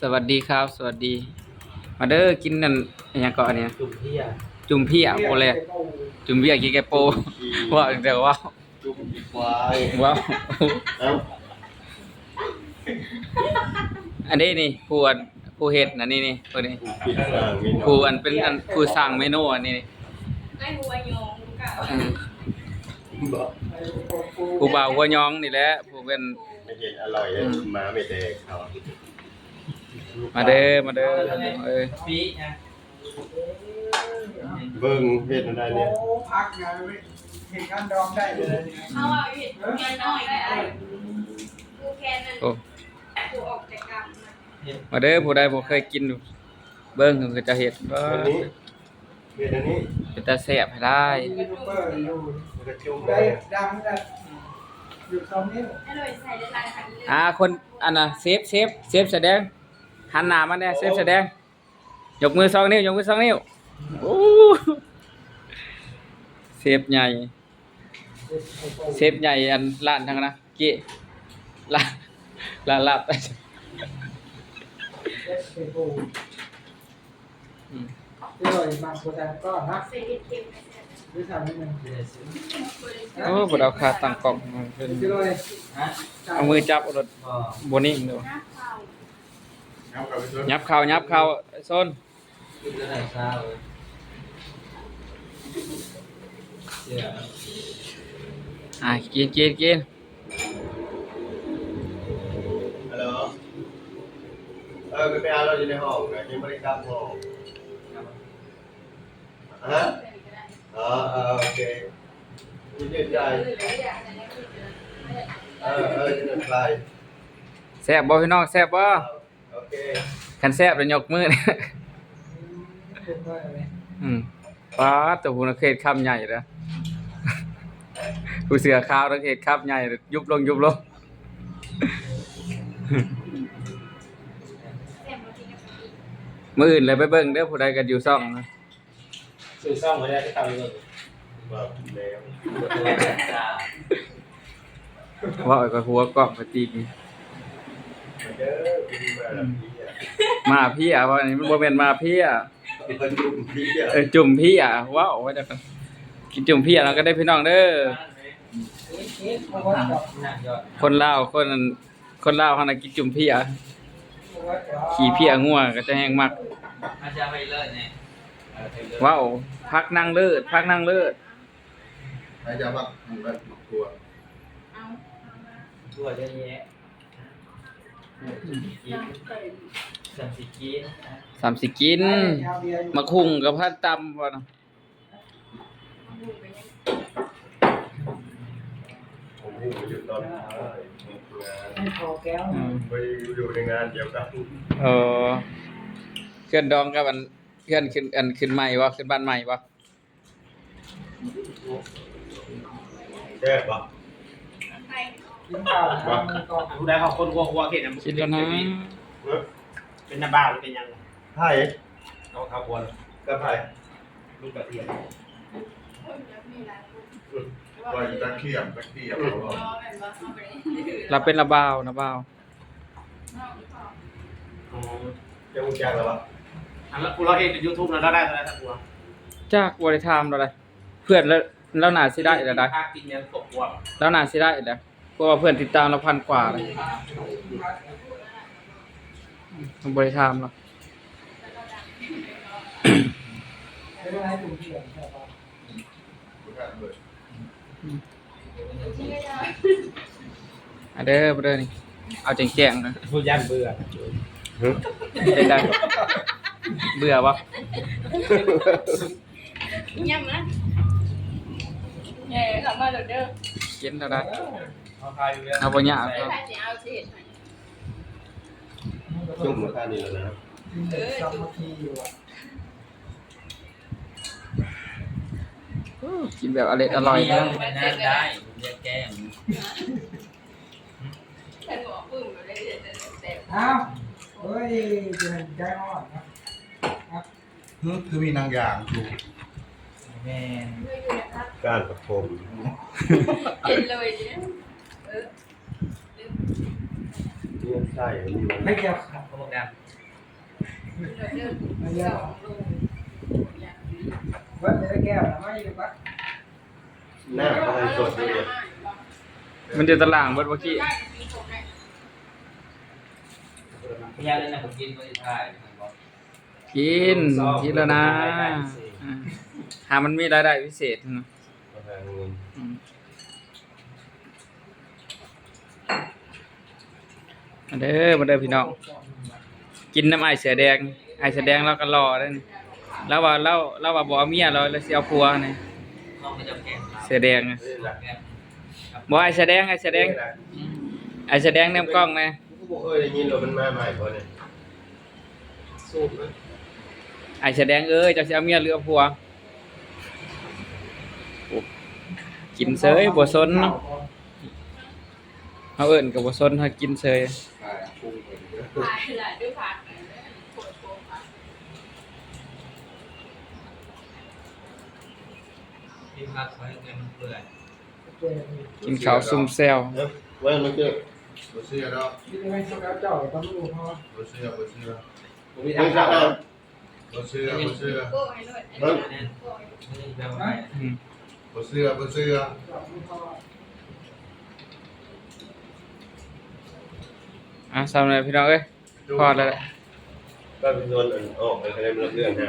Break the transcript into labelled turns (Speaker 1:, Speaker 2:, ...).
Speaker 1: สวัสดีครับ สวัสดี มาเด้อกินนั่นอหยังก่อนเนี่ย
Speaker 2: จุ่มเพีย
Speaker 1: จุ่มพี่อะโอเลยจุ่มพี่อะกินแกโปว่าเดี๋ยวว้าว
Speaker 3: จุ่มควาย
Speaker 1: ว้าว
Speaker 3: เอ้า
Speaker 1: อันนี้นี่ผู้อันผู้เฮ็ดนะนี่นี่ผู้นี้
Speaker 3: ปิดสร้างมี
Speaker 1: ผู้อันเป็นอันผู้สร้างเมนูอันนี้นี่
Speaker 4: ไม่หัวยองลูกเก่า
Speaker 1: อืม
Speaker 3: บอก
Speaker 1: ผู้บ่าวหัวยองนี่แหละผู้เป็น
Speaker 3: ไม่เห็นอร่อยเลยมาไม่แดกเขา
Speaker 1: มาเด้อมาเด้อเอ้ย
Speaker 2: ปีนะ
Speaker 3: เบิ่งเฮ็ดอะไรเนี่ย
Speaker 5: โอ้พักงานไม่เห็นการดองได้เลย
Speaker 4: เขาเอาเห็ดแค่น้อยแค่อะไรกูแค่นั้น
Speaker 1: โอ้
Speaker 4: กูออกจากกรรมนะ
Speaker 1: มาเด้อผู้ใดบ่เคยกิน เบิ่งก็จะเฮ็ดบ่
Speaker 3: อันนี้เฮ็ดอันนี้
Speaker 1: เป็นตาแซ่บให้ได้
Speaker 5: ยูทูบเบอร์อยู่
Speaker 3: มันก็จุ่ม
Speaker 5: ได้
Speaker 3: ได้
Speaker 5: ดังได้อยู่ตรงนี้
Speaker 4: ให้เลยใส่ได้หลายพันเลย
Speaker 1: อ่าคนอันน่ะเซฟเซฟเซฟแสดง หันหน้ามาแน่เซฟแสดง ยกมือสองนิ้วยกมือสองนิ้วโอ้เซฟใหญ่ เซฟใหญ่อันล้านทางนะเกี้ล้านล้านลาบ
Speaker 5: เอสเอโอ
Speaker 1: อืม
Speaker 5: ที่เราบางโปรแกรมก็นะ
Speaker 4: ใส่เห็ดเค็มไปเสร็จ
Speaker 5: ด้วยทำนิดนึง
Speaker 1: โอ้บ่ได้เอาขาตั้งกล้องมาเพิ่น
Speaker 5: ที่เรา
Speaker 2: ฮะ
Speaker 1: เอามือจับเอารถ
Speaker 2: ก็
Speaker 1: บ่นิ่งเด้ อ
Speaker 4: น้ำเปล่า
Speaker 3: เอากลับไปด้วย
Speaker 1: ยับเข้ายับเข้าโซน
Speaker 2: ขึ้นแล้วแต่เช้าเลยเสีย
Speaker 1: อ่ากินกินกิน
Speaker 3: ฮัลโหลเออไปเอาเราอยู่ในห้องนะยังไม่ได้กลับห้องฮะอ๋อเออโอเคยืนเดินใจ
Speaker 4: หรืออะไรอย่างนั้นคือ
Speaker 3: เออเออยืนเดินใจ
Speaker 1: แซ่บบ่พี่น้องแซ่บบ่
Speaker 3: โอเค
Speaker 1: คันแซ่บแล้วยกมือ
Speaker 5: เป็นว่าอะไร
Speaker 1: อืมป้าดตัวผู้นักเขตคำใหญ่นะผู้เสือขาวนักเขตคำใหญ่ยุบลงยุบลง
Speaker 4: แซ่บมาทีกับอีก
Speaker 1: มืออื่นเลยไปเบิ่งเด้อผู้ใดกันอยู่ซ่องนะ
Speaker 2: ซื้อซ่องมาได้ก็ทำเลย
Speaker 3: แบบแล้ว
Speaker 2: จ้า
Speaker 1: ว่าเอากับหัวกล้องไปตีน
Speaker 3: เด้อคุณมาแล้วพี่อะ
Speaker 1: มาพี่อะว่าอันนี้มันบ่แม่นมาพี่อะ
Speaker 3: มันจุ่มพี่อะ
Speaker 1: เออจุ่มพี่อะว้าวว่าจะกินจุ่มพี่อะเราก็ได้พี่น้องเด้อ
Speaker 5: เอ๊ะเอ๊ะมาวัดกับ
Speaker 2: หนักยอด
Speaker 1: คนลาวคนคนลาวเฮาน่ะกินจุ่มพี่อะ
Speaker 5: มาวัดกับ
Speaker 1: ขี่พี่อะงัวก็จะแห้งมัก
Speaker 2: อาจารย์ไปเลยเนี่ย
Speaker 1: ว้าวพักนั่งเลิศพักนั่งเลิศ
Speaker 3: ใครจะมาทำแบบครัว
Speaker 4: เอา
Speaker 2: ทั่วเยอะแยะ กินสัมสิกิน
Speaker 1: สามสิกิน
Speaker 5: ชาวเบียร์
Speaker 1: มาคุ้งกับพัดตำว่าเนาะ
Speaker 4: เอาดูไปยัง
Speaker 3: ผมหูอยู่ตอนงาน
Speaker 5: ให้พอแก้ว
Speaker 1: อืม
Speaker 3: ไปอยู่ในงานเดียวกัน
Speaker 1: เออเคลื่อนดองกับอันเคลื่อนขึ้นอันขึ้นใหม่วะขึ้นบ้านใหม่วะ
Speaker 3: แซ่บปะ
Speaker 4: ไป
Speaker 5: กินข้าวนะมันก็
Speaker 6: ผู้ใดเขาคนหัวหัวเห็นนะ
Speaker 1: คิดแล้วนะ
Speaker 3: เนาะ
Speaker 6: เป็นน้ำบ้าหรือเป็นยังไง
Speaker 3: ไผ่
Speaker 6: เขาเขาควร
Speaker 3: กระไผ่
Speaker 6: ลูกกระเทียม
Speaker 4: โอ้ยแล้วมีหลายคน
Speaker 3: ก่อนตะเคียมตะเคียม
Speaker 4: อ๋อแบบว่าเอาไปนี่
Speaker 1: เราเป็นระบาวนะบาว
Speaker 4: เอาอีกต่อ
Speaker 6: อ๋อ
Speaker 3: จะมุจักแล้วปะ
Speaker 6: อันแล้วกูเราเห็นในยูทูบนะเราได้เท่าไหร่สักตัว
Speaker 1: จากบริธามเราเลยเพื่อนแล้วแล้วน่าสิได้แล้วได้
Speaker 6: ค่ากินเนี่ยตกวัว
Speaker 1: แล้วน่าสิได้แล้ว เพราะว่าเพื่อนติดตามเราพันกว่าเลยบริธามเรา
Speaker 5: ไม่ได้ให้ถุงเถื่อนใช่ปะ
Speaker 4: ที่ก็จะ
Speaker 1: อันเด้อเด้อนี่ เอาแจ้งๆนะ
Speaker 6: ผู้ยันเบื่อ
Speaker 1: ได้ได้เบื่อปะ
Speaker 4: เงียบนะเอ้ยกลับมาเดี๋ยวเด้อ
Speaker 1: กินเท่าได้
Speaker 6: เขาพายอยู่แล้ว
Speaker 1: เอาบ่ยาก
Speaker 4: ใคร
Speaker 1: ครับ
Speaker 4: จะเอาสิเห็ดไหม
Speaker 3: จุ่มราคานี้แล้วนะ
Speaker 5: กินเด็กสามัคคีอยู่อะ
Speaker 1: กินแบบอร่อยอร่อยนะ
Speaker 2: มันน่าได้มันจะแก้ม
Speaker 4: ฉันบอกปึ้งอยู่เลยเดี๋ยวเต็ม
Speaker 5: อ้าวเฮ้ยจะเป็นใจอ่อนนะ
Speaker 7: คือมีนางอย่างอยู่
Speaker 2: แม่น
Speaker 4: ด้วยอยู่นะครับ
Speaker 3: การประคม
Speaker 4: เห็นเลยเนี่ย เออ
Speaker 3: นี่ใช่มัน
Speaker 5: ไม่เกี่ยวครับ
Speaker 2: เขาบอกด
Speaker 5: ไม่เกี่ยวว่าจะได้แก้วนะไม่อยู่ปะ
Speaker 3: หน้าเขาให้สดเนี่ย
Speaker 1: มันอยู่ตารางเบิดเมื่อกี้
Speaker 2: พยานเลยนะผมกินไม่ได้ถ่ายผมบอก
Speaker 1: กินกินแล้วนะอ่าหามันมีรายได้พิเศษนะ
Speaker 3: เขาให้เงิน
Speaker 1: อื มมาเด้อมาเด้อพี่น้องกินน้ำไอายเสือแดงไอายเสือแดงเราก็รอได้นี่แล้วว่าเราเราว่าบ่เอาเมียเราแล้วสิเอาผัวนี่
Speaker 2: ห้องไม่จำแกง
Speaker 1: เสือแดงอะ
Speaker 3: นี่แหละ
Speaker 2: แกง
Speaker 1: บ่ไอายเสือแดงไอายเสือแดงไอายเสือแดงแนมกล้องนะ
Speaker 3: กูบ่เคยได้ยินหรอกมันมาใหม่บ่เนี่ยสูบนะ
Speaker 1: ไอายเสือแดงเอ้ยเจ้าสิเอาเมียหรือเอาผัวโอ้กินเสยบ่สนเนาะเฮาเอิ้นก็บ่สนเฮากินเสย
Speaker 7: อ่าปรุงไปเยอะ
Speaker 4: ถ่ายหลายด้วยผักปวดโผล่ผัก
Speaker 2: ที่พักไว้เงินมันเปื่อย
Speaker 5: เจ๊นี่
Speaker 1: กินข้าวซุ่มแซว
Speaker 3: เอ้าไว้มันเจอ
Speaker 7: บ่เชื่อดอก
Speaker 5: ที่ไม่ชอบเจ้าต้องรู้เพราะ
Speaker 7: บ่เชื่ อบ่เชื่อ
Speaker 2: ผมมี
Speaker 3: มึ
Speaker 2: ทาง
Speaker 3: งจะ
Speaker 2: เข้า
Speaker 3: เอา
Speaker 7: บ่เชื่อบ่เชื่อ
Speaker 4: โก้ให้ด้วย
Speaker 3: เฮ้ย
Speaker 2: แน่น
Speaker 4: โก้ให้
Speaker 2: นี่แปลว่า
Speaker 1: อืม
Speaker 7: บ่เชื่อบ่เชื่อ
Speaker 5: เจ้ารู้เพราะ
Speaker 1: อะสำหรับพี่น้องเอ้ยพอแล้วแหละ
Speaker 3: ก็เป็นโดนอันออกไปคะแนนมันเลื่อนฮะ